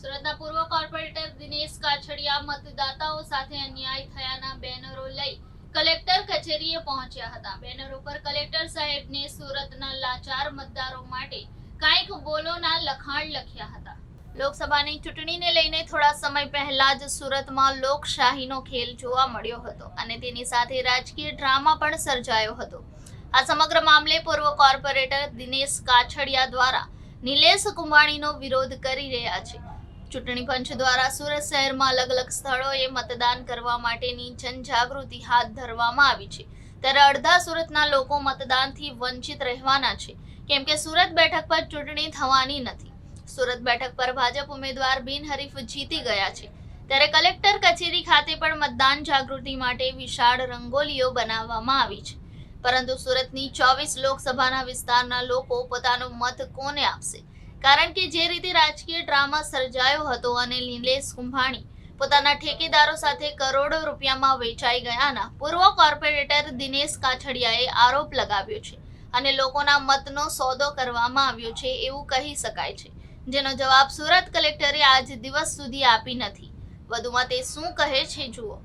સુરતના પૂર્વ કોર્પોરેટર દિનેશ કાછડિયા મતદાતાઓ સાથે અન્યાય થયાના બેનરો લઈ કલેક્ટર કચેરીએ પહોંચ્યા હતા. બેનરો પર કલેક્ટર સાહેબને સુરતના લાચાર મતદારો માટે કાંઈક બોલોના લખાણ લખ્યા હતા. લોકસભાની ચૂંટણીને લઈને થોડા સમય પહેલા જ સુરતમાં લોકશાહીનો ખેલ જોવા મળ્યો હતો અને તેની સાથે રાજકીય ડ્રામા પણ સર્જાયો હતો. આ સમગ્ર મામલે પૂર્વ કોર્પોરેટર દિનેશ કાછડિયા દ્વારા નિલેશ કુંભાણીનો વિરોધ કરી રહ્યા છે. ચૂંટણી પંચ દ્વારા સુરત શહેરમાં અલગ અલગ સ્થળોએ મતદાન કરવા માટેની જનજાગૃતિ હાથ ધરવામાં આવી છે. ત્યારે અડધા સુરતના લોકો મતદાનથી વંચિત રહેવાના છે. કેમ કે સુરત બેઠક પર ચૂંટણી થવાની નથી. સુરત બેઠક પર ભાજપ ઉમેદવાર બિનહરીફ જીતી ગયા છે. ત્યારે કલેક્ટર કચેરી ખાતે પણ મતદાન જાગૃતિ માટે વિશાળ રંગોલીઓ બનાવવામાં આવી છે. પરંતુ સુરતની ચોવીસ લોકસભાના વિસ્તારના લોકો પોતાનો મત કોને આપશે? કારણ કે જે રીતે રાજકીય ડ્રામા સર્જાયો હતો અને નિલેશ કુંભાણી પોતાના ઠેકેદારો સાથે કરોડો રૂપિયામાં વેચાઈ ગયાના, પૂર્વ કોર્પોરેટર દિનેશ કાછડિયાએ આરોપ લગાવ્યો છે અને લોકોના મતનો સોદો કરવામાં આવ્યો છે એવું કહી શકાય છે, જેનો જવાબ સુરત કલેક્ટરે આજ દિવસ સુધી આપી નથી. વધુમાં તે શું કહે છે જુઓ.